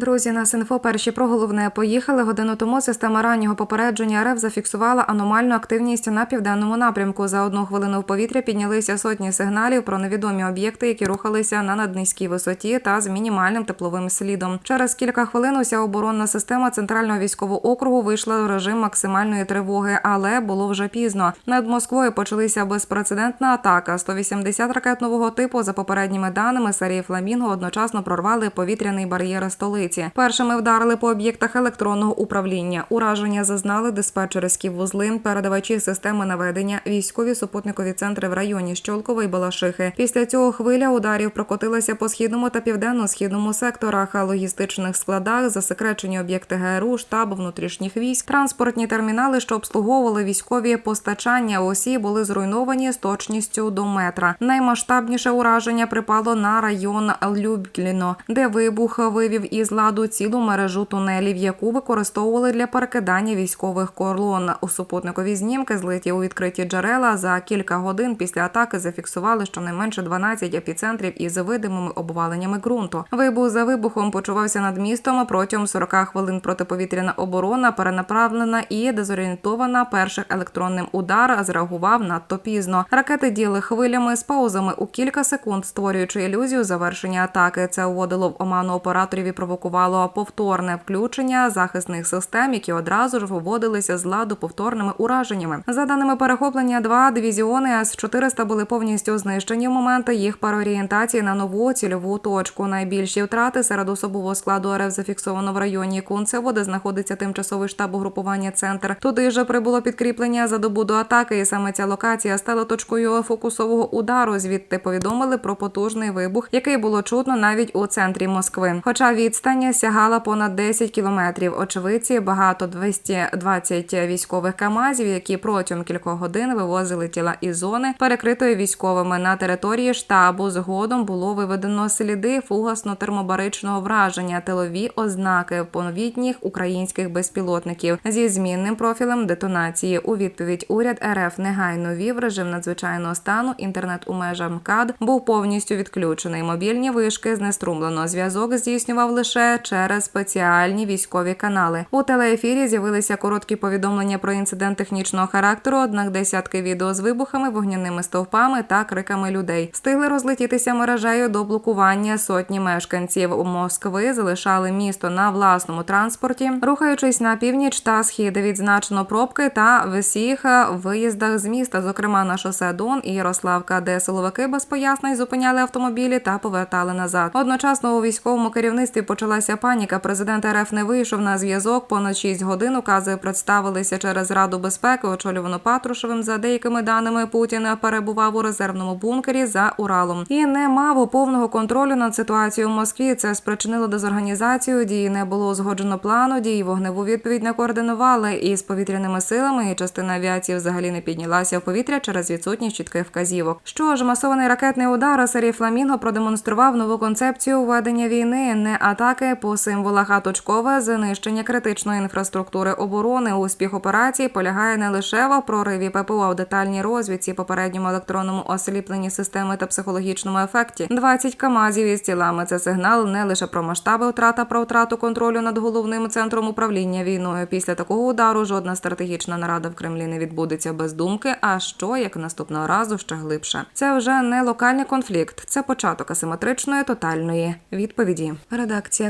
Друзі, на Синфо перші про головне поїхали. Годину тому система раннього попередження РФ зафіксувала аномальну активність на південному напрямку. За одну хвилину в повітря піднялися сотні сигналів про невідомі об'єкти, які рухалися на наднизькій висоті та з мінімальним тепловим слідом. Через кілька хвилин уся оборонна система центрального військового округу вийшла в режим максимальної тривоги, але було вже пізно. Над Москвою почалися безпрецедентна атака. 180 ракет нового типу, за попередніми даними, серії Фламінго одночасно прорвали повітряний бар'єр столиці. Першими вдарили по об'єктах електронного управління. Ураження зазнали диспетчерські вузли, передавачі системи наведення, військові супутникові центри в районі Щолкова і Балашихи. Після цього хвиля ударів прокотилася по східному та південно-східному секторах, а логістичних складах, засекречені об'єкти ГРУ, штабу внутрішніх військ, транспортні термінали, що обслуговували військові постачання. Усі були зруйновані з точністю до метра. Наймасштабніше ураження припало на район Любкліно, де вибух вивів із ладу цілу мережу тунелів, яку використовували для перекидання військових колон. У супутникові знімки, злиті у відкриті джерела, за кілька годин після атаки зафіксували щонайменше 12 епіцентрів із видимими обваленнями ґрунту. Вибух за вибухом почувався над містом. Протягом 40 хвилин протиповітряна оборона перенаправлена і дезорієнтована. Перших електронним удар зреагував надто пізно. Ракети діли хвилями з паузами у кілька секунд, створюючи ілюзію завершення атаки. Це вводило в оману операторів і провокувало повторне включення захисних систем, які одразу ж виводилися з ладу повторними ураженнями. За даними перехоплення, два дивізіони С-400 були повністю знищені в момент їх переорієнтації на нову цільову точку. Найбільші втрати серед особового складу РФ зафіксовано в районі Кунцево, де знаходиться тимчасовий штаб угрупування центр. Туди ж прибуло підкріплення за добу до атаки, і саме ця локація стала точкою фокусового удару. Звідти повідомили про потужний вибух, який було чутно навіть у центрі Москви. Хоча відстань сягала понад 10 кілометрів. Очевидці багато 220 військових камазів, які протягом кількох годин вивозили тіла із зони, перекритої військовими на території штабу. Згодом було виведено сліди фугасно-термобаричного враження, тилові ознаки повновітніх українських безпілотників зі змінним профілем детонації. У відповідь уряд РФ негайно вів режим надзвичайного стану. Інтернет у межах МКАД був повністю відключений. Мобільні вишки знеструмлено. Зв'язок здійснював лише через спеціальні військові канали. У телеефірі з'явилися короткі повідомлення про інцидент технічного характеру. Однак десятки відео з вибухами, вогняними стовпами та криками людей встигли розлетітися мережею до блокування сотні мешканців у Москви. Залишали місто на власному транспорті, рухаючись на північ та схід. Відзначено пробки та в усіх виїздах з міста, зокрема на шосе Дон і Ярославка, де силовики без пояснень зупиняли автомобілі та повертали назад. Одночасно у військовому керівництві почалася паніка. Президент РФ не вийшов на зв'язок. Понад 6 годин укази представилися через Раду безпеки, очолювано Патрушевим. За деякими даними Путін перебував у резервному бункері за Уралом і не мав повного контролю над ситуацією в Москві. Це спричинило дезорганізацію. Дії не було узгоджено плану. Дії вогневу відповідь не координували із повітряними силами. І частина авіації взагалі не піднялася в повітря через відсутність чітких вказівок. Що ж, масований ракетний удар серії Фламінго продемонстрував нову концепцію ведення війни, не атаки по символах, а точкове знищення критичної інфраструктури оборони. Успіх операції полягає не лише в прориві ППО, в детальній розвідці, попередньому електронному осліпленні системи та психологічному ефекті. 20 камазів із тілами. Це сигнал не лише про масштаби втрат, про втрату контролю над головним центром управління війною. Після такого удару жодна стратегічна нарада в Кремлі не відбудеться без думки. А що як наступного разу ще глибше? Це вже не локальний конфлікт, це початок асиметричної тотальної відповіді. Редакція